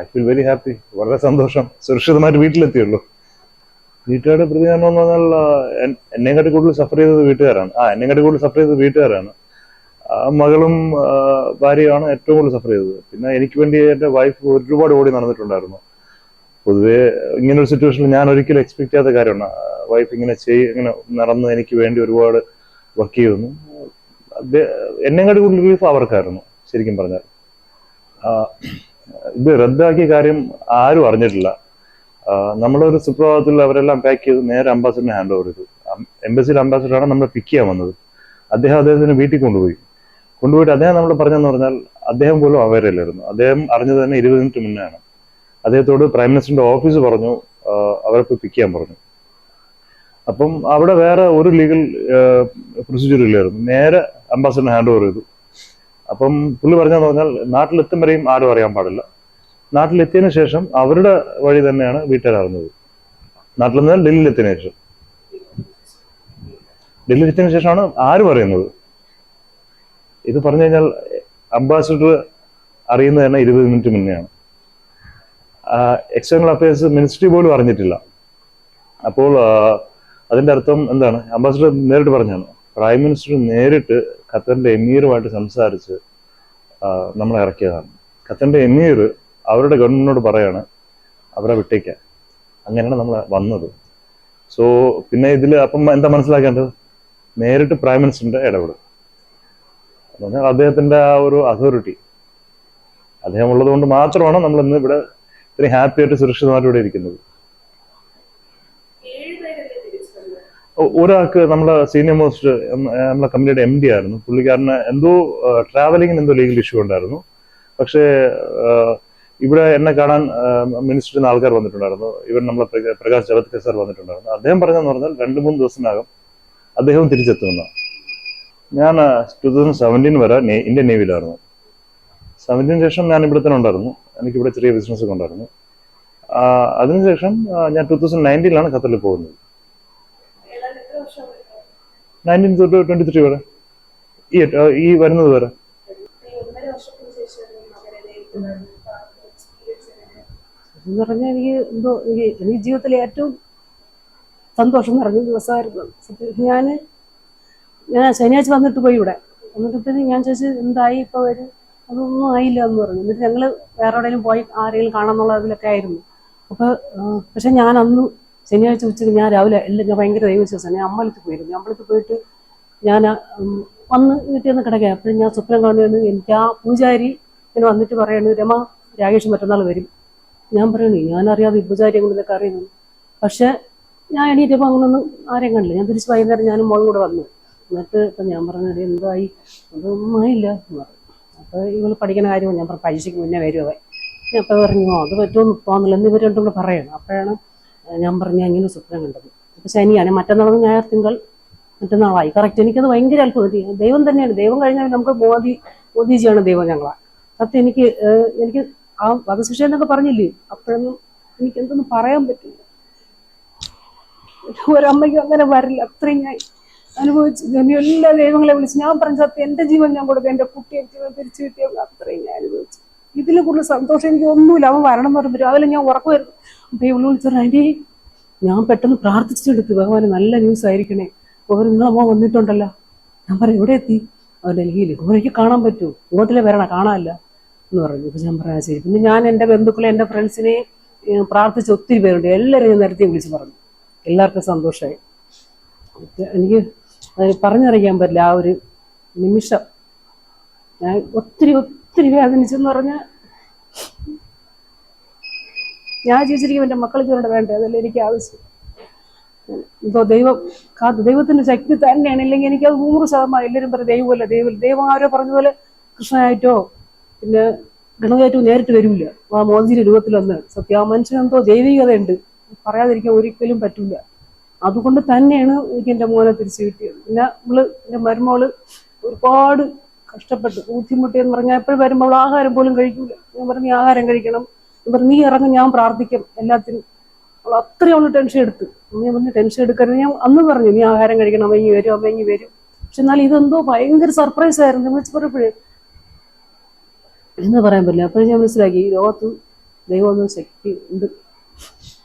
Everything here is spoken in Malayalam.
ഐ ഫീൽ വെരി ഹാപ്പി വളരെ സന്തോഷം. സുരക്ഷിതമായിട്ട് വീട്ടിലെത്തിയുള്ളൂ. വീട്ടുകാരുടെ പ്രതികരണം എന്ന് പറഞ്ഞാൽ എന്നെക്കാട്ടി കൂടുതൽ സഫർ ചെയ്തത് വീട്ടുകാരാണ്. ആ എന്നെക്കാട്ടി കൂടുതൽ സഫർ ചെയ്തത് വീട്ടുകാരാണ്. മകളും ഭാര്യയാണ് ഏറ്റവും കൂടുതൽ സഫർ ചെയ്തത്. പിന്നെ എനിക്ക് വേണ്ടി എന്റെ വൈഫ് ഒരുപാട് ഓടി നടന്നിട്ടുണ്ടായിരുന്നു. പൊതുവേ ഒരു സിറ്റുവേഷനിൽ ഞാൻ ഒരിക്കലും എക്സ്പെക്ട് ചെയ്യാത്ത കാര്യമാണ്. വൈഫ് ഇങ്ങനെ ചെയ് ഇങ്ങനെ നടന്ന് എനിക്ക് വേണ്ടി ഒരുപാട് വർക്ക് ചെയ്യുന്നു എന്നെക്കാട്ടി കൂടുതൽ റിലീഫ് അവർക്കായിരുന്നു ശരിക്കും പറഞ്ഞാൽ. ഇത് റദ്ദാക്കിയ കാര്യം ആരും അറിഞ്ഞിട്ടില്ല. നമ്മളൊരു സുപ്രഭാതത്തിൽ അവരെല്ലാം പാക്ക് ചെയ്ത് നേരെ അംബാസിഡറിനെ ഹാൻഡ് ഓവർ ചെയ്തു. എംബസിയിൽ അംബാസിഡറാണ് നമ്മളെ പിക്ക് ചെയ്യാൻ വന്നത്. അദ്ദേഹം അദ്ദേഹത്തിന് വീട്ടിൽ കൊണ്ടുപോയി. കൊണ്ടുപോയിട്ട് അദ്ദേഹം നമ്മൾ പറഞ്ഞെന്ന് പറഞ്ഞാൽ അദ്ദേഹം പോലും അവരല്ലായിരുന്നു. അദ്ദേഹം അറിഞ്ഞത് തന്നെ ഇരുപത് മിനിറ്റ് മുന്നെയാണ്. അദ്ദേഹത്തോട് പ്രൈം മിനിസ്റ്ററിന്റെ ഓഫീസ് പറഞ്ഞു അവരെ പോയി പിക്ക് ചെയ്യാൻ പറഞ്ഞു. അപ്പം അവിടെ വേറെ ഒരു ലീഗൽ പ്രൊസീജിയർ ഇല്ലായിരുന്നു. നേരെ അംബാസിഡറിനെ ഹാൻഡ് ഓവർ ചെയ്തു. അപ്പം പുള്ളി പറഞ്ഞെന്ന് പറഞ്ഞാൽ നാട്ടിലെത്തും വരെയും ആരും അറിയാൻ പാടില്ല. നാട്ടിലെത്തിയതിനു ശേഷം അവരുടെ വഴി തന്നെയാണ് വീട്ടുകാർ അറിഞ്ഞത് നാട്ടിൽ നിന്ന് ഡൽഹിയിൽ എത്തിയതിനു ശേഷം. ഡൽഹിയിൽ എത്തിയതിനു ശേഷമാണ് ആരും അറിയുന്നത്. ഇത് പറഞ്ഞു കഴിഞ്ഞാൽ അംബാസിഡർ അറിയുന്നത് തന്നെ ഇരുപത് മിനിറ്റ് മുന്നെയാണ്. എക്സ്റ്റേണൽ അഫയേഴ്സ് മിനിസ്ട്രി പോലും അറിഞ്ഞിട്ടില്ല. അപ്പോൾ അതിന്റെ അർത്ഥം എന്താണ്? അംബാസിഡർ നേരിട്ട് പറഞ്ഞാണ് പ്രൈം മിനിസ്റ്റർ നേരിട്ട് ഖത്തറിന്റെ എമീറുമായിട്ട് സംസാരിച്ച് നമ്മളെ ഇറക്കിയതാണ്. ഖത്തറിന്റെ എമീർ അവരുടെ ഗവൺമെന്റിനോട് പറയാണ് അവരെ വിട്ടേക്കാൻ അങ്ങനെയാണ് നമ്മൾ വന്നത്. സോ പിന്നെ ഇതിൽ അപ്പം എന്താ മനസ്സിലാക്കേണ്ടത്? നേരിട്ട് പ്രൈം മിനിസ്റ്ററിന്റെ ഇടപെടൽ എന്ന് പറഞ്ഞാൽ അദ്ദേഹത്തിന്റെ ആ ഒരു അതോറിറ്റി. അദ്ദേഹം ഉള്ളത് കൊണ്ട് മാത്രമാണ് നമ്മൾ ഇന്ന് ഇവിടെ ഇത്രയും ഹാപ്പി ആയിട്ട് സുരക്ഷിതമായിട്ട് ഇവിടെ ഇരിക്കുന്നത് ഏഴുപേരല്ലേ തിരിച്ചു വന്നത് ഒ- ഒരാൾക്ക് നമ്മുടെ സീനിയർ മോസ്റ്റ് നമ്മുടെ കമ്പനിയുടെ എം ഡി ആയിരുന്നു. പുള്ളിക്കാരന് എന്തോ ട്രാവലിങ്ങിന് എന്തോ ലീഗൽ ഇഷ്യൂ ഉണ്ടായിരുന്നു. പക്ഷേ ഇവിടെ എന്നെ കാണാൻ മിനിസ്റ്ററിൽ നിന്ന് ആൾക്കാർ വന്നിട്ടുണ്ടായിരുന്നു. ഇവർ നമ്മളെ പ്രക- പ്രകാശ് ജവത്കർ സാർ വന്നിട്ടുണ്ടായിരുന്നു. അദ്ദേഹം പറഞ്ഞതെന്ന് പറഞ്ഞാൽ രണ്ട് മൂന്ന് ദിവസത്തിനകം അദ്ദേഹം തിരിച്ചെത്തുമെന്ന്. ഞാൻ ടു തൗസൻഡ് സെവന്റീൻ വരെ ഇന്ത്യൻ നേവിയിലായിരുന്നു സെവന്റീന് ശേഷം ഞാൻ ഇവിടെ തന്നെ ഉണ്ടായിരുന്നു. എനിക്കിവിടെ ചെറിയ ബിസിനസ് ഒക്കെ ഉണ്ടായിരുന്നു. അതിനുശേഷം ഞാൻ ടു തൗസൻഡ് നയന്റീനിലാണ് ഖത്തറിൽ പോകുന്നത്. നയന്റീൻ തൊട്ട് ട്വന്റി ത്രീ വരെ. ഈ വരുന്നത് വരെ? എന്ന് പറഞ്ഞാൽ എനിക്ക് എന്തോ എനിക്ക് എനിക്ക് ജീവിതത്തിലെ ഏറ്റവും സന്തോഷം നിറഞ്ഞ ദിവസമായിരുന്നു. ഞാൻ ഞാൻ ശനിയാഴ്ച വന്നിട്ട് പോയി ഇവിടെ. എന്നിട്ട് ഞാൻ ചോദിച്ചു എന്തായി ഇപ്പോൾ വരും? അതൊന്നും ആയില്ല എന്ന് പറഞ്ഞു. എന്നിട്ട് ഞങ്ങൾ വേറെ എവിടെയെങ്കിലും പോയി ആരെങ്കിലും കാണാമെന്നുള്ള ഇതിലൊക്കെ ആയിരുന്നു. അപ്പോൾ പക്ഷെ ഞാൻ അന്ന് ശനിയാഴ്ച ഉച്ചയ്ക്ക് ഞാൻ രാവിലെ എല്ലാം ഞാൻ ഭയങ്കര ദൈവവിശ്വാസമാണ് ഞാൻ അമ്പലത്തിൽ പോയിരുന്നു. അമ്പലത്തിൽ പോയിട്ട് ഞാൻ വന്ന് വീട്ടിൽ നിന്ന് കിടക്കുക അപ്പോഴും ഞാൻ സ്വപ്നം കാണുകയാണ്. എനിക്ക് ആ പൂജാരി ഇങ്ങനെ വന്നിട്ട് പറയാണ് രമ രാകേഷ് മറ്റന്നാൾ വരും. ഞാൻ പറയണേ ഞാനറിയാതെ ഈ പൂജാരി അങ്ങനെ ഇതൊക്കെ അറിയുന്നു. പക്ഷേ ഞാൻ എണീറ്റപ്പോൾ അങ്ങനൊന്നും ആരെയും കണ്ടില്ല. ഞാൻ തിരിച്ച് വൈകുന്നേരം ഞാനും മോളും കൂടെ വന്നു. എന്നിട്ട് ഇപ്പം ഞാൻ പറഞ്ഞത് എന്തായി? അതൊന്നും ആയില്ല. എന്ന് പറഞ്ഞു. അപ്പോൾ ഇവൾ പഠിക്കുന്ന കാര്യമാണ്. ഞാൻ പറഞ്ഞു പരീക്ഷയ്ക്ക് മുന്നേ വരുമോ അവൻ. ഞാൻ അപ്പോൾ പറഞ്ഞു "ഓ, അത് പറ്റുമോ? തോന്നില്ല എന്ന് ഇവർ രണ്ടും കൂടെ പറയണം. അപ്പോഴാണ് ഞാൻ പറഞ്ഞ ഇങ്ങനെ സ്വപ്നം കണ്ടത്. അപ്പോൾ ശനിയാണ്. മറ്റന്നാൾ ഞായർ തിങ്കൾ മറ്റന്നാളായി. കറക്റ്റ് എനിക്കത് ഭയങ്കര അത്ഭുതം ദൈവം തന്നെയാണ്. ദൈവം കഴിഞ്ഞാൽ നമുക്ക് മോദി മോദിജിയാണ് ദൈവം ഞങ്ങളാ. സത്യം എനിക്ക് എനിക്ക് ആ വധശിക്ഷ എന്നൊക്കെ പറഞ്ഞില്ലേ? അപ്പോഴൊന്നും എനിക്ക് എന്തൊന്നും പറയാൻ പറ്റില്ല. ഒരമ്മയ്ക്കും അങ്ങനെ വരില്ല. അത്രയും ഞാൻ അനുഭവിച്ചു ഞാൻ എല്ലാ ദൈവങ്ങളെ വിളിച്ച് ഞാൻ പറഞ്ഞ സത്യം എന്റെ ജീവൻ ഞാൻ കൊടുക്കുക എന്റെ കുട്ടിയെ ജീവൻ തിരിച്ചു കിട്ടിയ അത്രയും ഞാൻ അനുഭവിച്ചു. ഇതിൽ കൂടുതൽ സന്തോഷം എനിക്ക് ഒന്നുമില്ല. അവൻ വരണം എന്ന് പറയുമ്പോൾ രാവിലെ ഞാൻ ഉറക്കുമായിരുന്നു അപ്പോൾ ഇവൾ വിളിച്ചു ആന്റി ഞാൻ പെട്ടെന്ന് പ്രാർത്ഥിച്ചെടുത്തു ഭഗവാന് നല്ല ന്യൂസ് ആയിരിക്കണേ. അവർ നിങ്ങളെ മോൻ വന്നിട്ടുണ്ടല്ലോ. ഞാൻ പറഞ്ഞു എവിടെ എത്തി? അവർ ഡൽഹിയിൽ എനിക്ക് കാണാൻ പറ്റുമോ ഇങ്ങോട്ടിലെ വരണം കാണാമല്ല എന്ന് പറഞ്ഞു. അപ്പോൾ ഞാൻ പറയാം ശരി. പിന്നെ ഞാൻ എന്റെ ബന്ധുക്കളെ എന്റെ ഫ്രണ്ട്സിനെ പ്രാർത്ഥിച്ച ഒത്തിരി പേരുണ്ട്. എല്ലാവരും ഞാൻ നേരത്തെ വിളിച്ച് പറഞ്ഞു. എല്ലാവർക്കും സന്തോഷമായി. എനിക്ക് അതിന് പറഞ്ഞറിയിക്കാൻ പറ്റില്ല. ആ ഒരു നിമിഷം ഞാൻ ഒത്തിരി ഒത്തിരി വേദനിച്ചെന്ന് പറഞ്ഞാൽ ഞാൻ ചോദിച്ചിരിക്കും എന്റെ മക്കൾക്ക് ഇതുകൊണ്ട് വേണ്ടേ? അതല്ല എനിക്ക് ആവശ്യം. എന്തോ ദൈവം കാത്തു ദൈവത്തിന്റെ ശക്തി തന്നെയാണ്. ഇല്ലെങ്കിൽ എനിക്ക് അത് നൂറ് ശതമാനം എല്ലാവരും പറയും ദൈവമല്ല ദൈവം ദൈവം ആരോ പറഞ്ഞ പോലെ കൃഷ്ണനായിട്ടോ പിന്നെ ഗണകയായിട്ടോ നേരിട്ട് വരില്ല. ആ മോദിന്റെ രൂപത്തിൽ വന്ന്. സത്യം ആ മനുഷ്യനെന്തോ ദൈവികതയുണ്ട്. പറയാതിരിക്കാൻ ഒരിക്കലും പറ്റില്ല അതുകൊണ്ട് തന്നെയാണ് എനിക്ക് എന്റെ മോനെ തിരിച്ചു കിട്ടിയത്. പിന്നെ നമ്മൾ എന്റെ മരുമോൾ ഒരുപാട് കഷ്ടപ്പെട്ടു. ബുദ്ധിമുട്ടി എന്ന് പറഞ്ഞാൽ എപ്പോഴും വരുമ്പോൾ അവൾ ആഹാരം പോലും കഴിക്കൂല. ഞാൻ പറഞ്ഞു "നീ ആഹാരം കഴിക്കണം. ഞാൻ പറഞ്ഞു നീ ഇറങ്ങും ഞാൻ പ്രാർത്ഥിക്കും എല്ലാത്തിനും. അവൾ അത്രയും അവൾ ടെൻഷൻ എടുത്തു. ഞാൻ പറഞ്ഞു ടെൻഷൻ എടുക്കരുത്. ഞാൻ അന്ന് പറഞ്ഞു നീ ആഹാരം കഴിക്കണം അമ്മ വരും അമ്മ ഇങ്ങി വരും. പക്ഷെ എന്നാൽ ഇതെന്തോ ഭയങ്കര സർപ്രൈസ് ആയിരുന്നു. വിളിച്ച് പറഞ്ഞപ്പോഴേ എന്ന് പറയാൻ പറ്റില്ല. അപ്പോഴും ഞാൻ മനസ്സിലാക്കി ഈ ലോകത്ത് ദൈവമൊന്നും ശക്തി ഉണ്ട്.